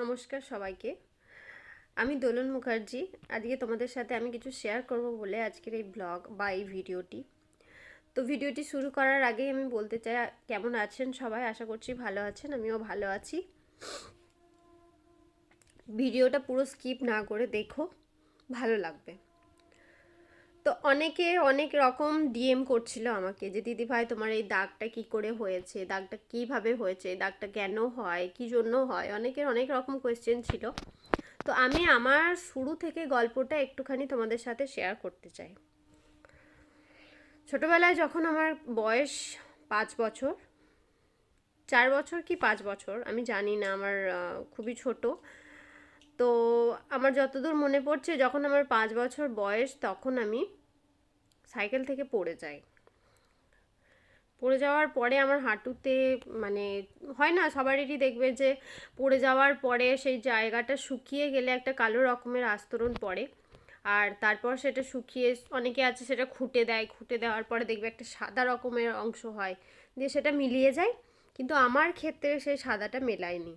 নমস্কার সবাইকে। আমি দোলন মুখার্জি। আজকে তোমাদের সাথে আমি কিছু শেয়ার করব বলে আজকের এই ব্লগ বা এই ভিডিওটি। তো ভিডিওটি শুরু করার আগেই আমি বলতে চাই, কেমন আছেন সবাই? আশা করছি ভালো আছেন, আমিও ভালো আছি। ভিডিওটা পুরো স্কিপ না করে দেখো, ভালো লাগবে। অনেকে অনেক রকম ডিএম করছিল আমাকে যে, দিদি ভাই, তোমার এই দাগটা কি করে হয়েছে? দাগটা কীভাবে হয়েছে? দাগটা কেন হয়? কি জন্য হয়? অনেকের অনেক রকম কোয়েশ্চেন ছিল। তো আমি আমার শুরু থেকে গল্পটা একটুখানি তোমাদের সাথে শেয়ার করতে চাই। ছোটবেলায় যখন আমার বয়স পাঁচ বছর, চার বছর কি পাঁচ বছর, আমি জানি না, আমার খুবই ছোট। তো আমার যতদূর মনে পড়ছে, যখন আমার পাঁচ বছর বয়স, তখন আমি সাইকেল থেকে পড়ে যাই। পড়ে যাওয়ার পরে আমার হাঁটুতে মানে হয় না, সবারই দেখবে যে পড়ে যাওয়ার পরে সেই জায়গাটা শুকিয়ে গেলে একটা কালো রকমের আস্তরণ পড়ে। আর তারপর সেটা শুকিয়ে অনেকে আছে সেটা খুঁটে দেয়, খুঁটে দেওয়ার পরে দেখবে একটা সাদা রকমের অংশ হয়, দিয়ে সেটা মিলিয়ে যায়। কিন্তু আমার ক্ষেত্রে সেই সাদাটা মেলায়নি।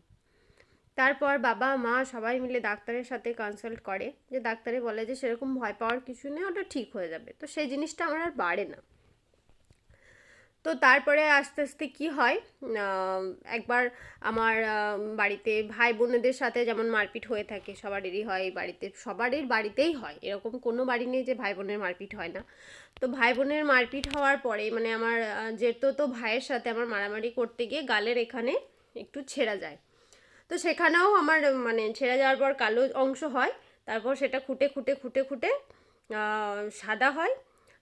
তারপর বাবা, মা সবাই মিলে ডাক্তারের সাথে কনসাল্ট করে, যে ডাক্তারে বলে যে সেরকম ভয় পাওয়ার কিছু নেই, ওটা ঠিক হয়ে যাবে। তো সেই জিনিসটা আমার আর বাড়ে না। তো তারপরে আস্তে আস্তে কি হয় একবার আমার বাড়িতে ভাই বোনেদের সাথে যেমন মারপিট হয়ে থাকে সবারই হয় বাড়িতে সবারই বাড়িতেই হয়। এরকম কোনো বাড়ি নেই যে ভাই বোনের মারপিট হয় না। তো ভাই বোনের মারপিট হওয়ার পরে মানে আমার যেহেতু তো ভাইয়ের সাথে আমার মারামারি করতে গিয়ে গালের এখানে একটু ছেঁড়া যায়। তো সেখানেও আমার মানে ছেড়ে যাওয়ার পর কালো অংশ হয়, তারপর সেটা খুঁটে খুঁটে খুঁটে খুঁটে সাদা হয়,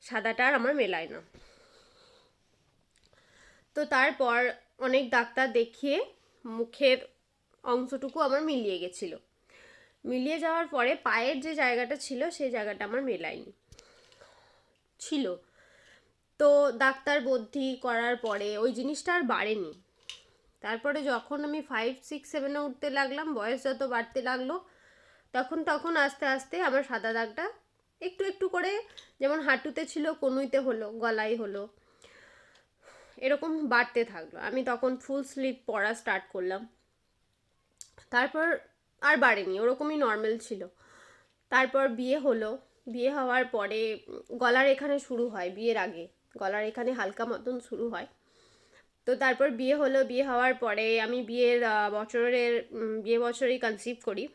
সাদাটা আর আমার মেলায় না। তো তারপর অনেক ডাক্তার দেখিয়ে মুখের অংশটুকু আমার মিলিয়ে গেছিল। মিলিয়ে যাওয়ার পরে পায়ের যে জায়গাটা ছিল, সেই জায়গাটা আমার মেলায়নি ছিল। তো ডাক্তার বুদ্ধি করার পরে ওই জিনিসটা আর বাড়েনি। তারপরে যখন আমি ফাইভ সিক্স সেভেনে উঠতে লাগলাম, বয়স যত বাড়তে লাগল, তখন তখন আস্তে আস্তে আমার সাদা দাগটা একটু একটু করে যেমন হাঁটুতে ছিল কনুইতে হলো, গলায় হলো, এরকম বাড়তে থাকল। আমি তখন ফুল স্লিপ পরা স্টার্ট করলাম। তারপর আর বাড়েনি, ওরকমই নর্মাল ছিল। তারপর বিয়ে হলো। বিয়ে হওয়ার পরে গলার এখানে শুরু হয়, বিয়ের আগে। গলার এখানে হালকা মতন শুরু হয়। তো তারপর বিয়ে হলো, বিয়ে হওয়ার পরে আমি বিয়ের বছরের বিয়ে বছরেই কনসিভ করি।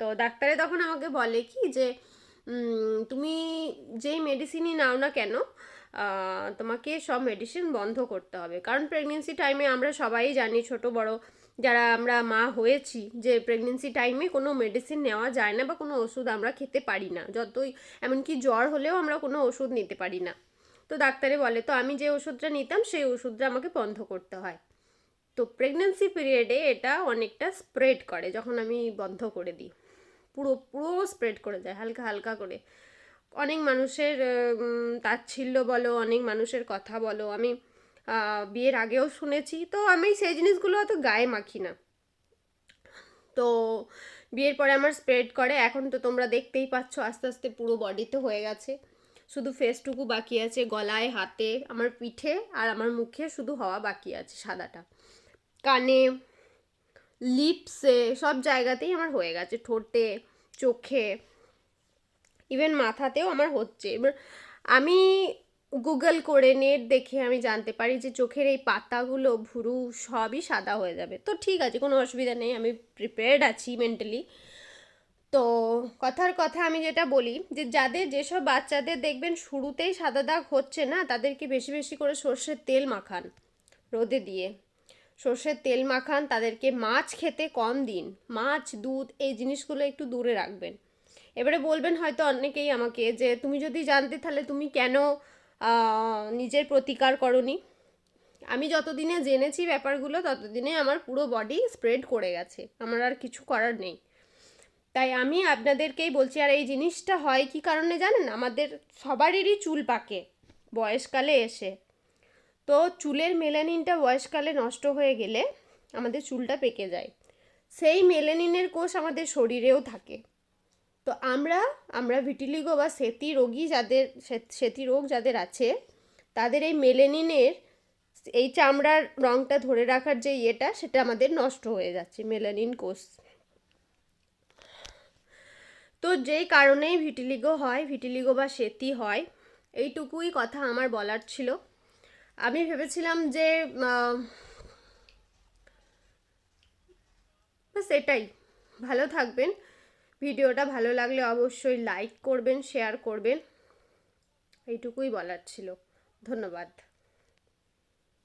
তো ডাক্তারে তখন আমাকে বলে কি যে তুমি যেই মেডিসিনই নাও না কেন তোমাকে সব মেডিসিন বন্ধ করতে হবে। কারণ প্রেগনেন্সি টাইমে আমরা সবাই জানি, ছোট, বড়, যারা আমরা মা হয়েছি, যে প্রেগনেন্সি টাইমে কোনো মেডিসিন নেওয়া যায় না বা কোনো ওষুধ আমরা খেতে পারি না। যতই, এমনকি জ্বর হলেও আমরা কোনো ওষুধ নিতে পারি না। তো ডাক্তারে বলে, তো আমি যে ওষুধটা নিতাম, সেই ওষুধটা আমাকে বন্ধ করতে হয়। তো প্রেগনেন্সি পিরিয়ডে এটা অনেকটা স্প্রেড করে, যখন আমি বন্ধ করে দিই। পুরো পুরো স্প্রেড করে যায়, হালকা হালকা করে। অনেক মানুষের তাচ্ছিল্য বলো, অনেক মানুষের কথা বলো। আমি বিয়ের আগেও শুনেছি, তো আমি সেই জিনিসগুলো অত গায়ে মাখি না। তো বিয়ের পরে আমার স্প্রেড করে, এখন তো তোমরা দেখতেই পাচ্ছ, আস্তে আস্তে পুরো বডিতে হয়ে গেছে। শুধু ফেসটুকু বাকি আছে, গলায়, হাতে, আমার পিঠে আর আমার মুখে শুধু হওয়া বাকি আছে সাদাটা। কানে লিপসে সব জায়গাতেই আমার হয়ে গেছে, ঠোঁটে, চোখে ইভেন মাথাতেও আমার হচ্ছে। এবার আমি গুগল করে নেট দেখে আমি জানতে পারি যে চোখের এই পাতাগুলো, ভুরু সবই সাদা হয়ে যাবে। তো ঠিক আছে, কোনো অসুবিধা নেই, আমি প্রিপেয়ার্ড আছি মেন্টালি তো কথার কথা আমি যেটা বলি যে যাদের যেসব বাচ্চাদের দেখবেন শুরুতেই সাদা দাগ হচ্ছে না, তাদেরকে বেশি বেশি করে সর্ষের তেল মাখান রোদে দিয়ে। সর্ষের তেল মাখান, তাদেরকে মাছ খেতে কম দিন। মাছ, দুধ এই জিনিসগুলো একটু দূরে রাখবেন। এবারে বলবেন হয়তো অনেকেই আমাকে যে তুমি যদি জানতে তাহলে তুমি কেন নিজের প্রতিকার করনি? আমি যতদিনে জেনেছি ব্যাপারগুলো ততদিনে আমার পুরো বডি স্প্রেড করে গেছে। আমার আর কিছু করার নেই। তাই আমি আপনাদেরকেই বলছি, আর এই জিনিসটা হয় কি কারণে জানেন? আমাদের সবারই চুল পাকে, বয়সকালে এসে। তো চুলের মেলানিনটা বয়সকালে নষ্ট হয়ে গেলে আমাদের চুলটা পেকে যায়। সেই মেলানিনের কোষ আমাদের শরীরেও থাকে। তো আমরা আমরা ভিটিলিগো বা সেতি রোগী যাদের সেতি রোগ যাদের আছে, তাদের এই মেলেনিনের এই চামড়ার রঙটা ধরে রাখার যে ইয়েটা, সেটা আমাদের নষ্ট হয়ে যাচ্ছে, মেলানিন কোষ। তো যেই কারণেই ভিটিলিগো হয় ভিটিলিগো বা সেতি হয়, এইটুকুই কথা আমার বলার ছিল। আমি ভেবেছিলাম যে ব্যাস এটাই। ভালো থাকবেন। ভিডিওটা ভালো লাগলে অবশ্যই লাইক করবেন শেয়ার করবেন। এইটুকুই বলার ছিল। ধন্যবাদ।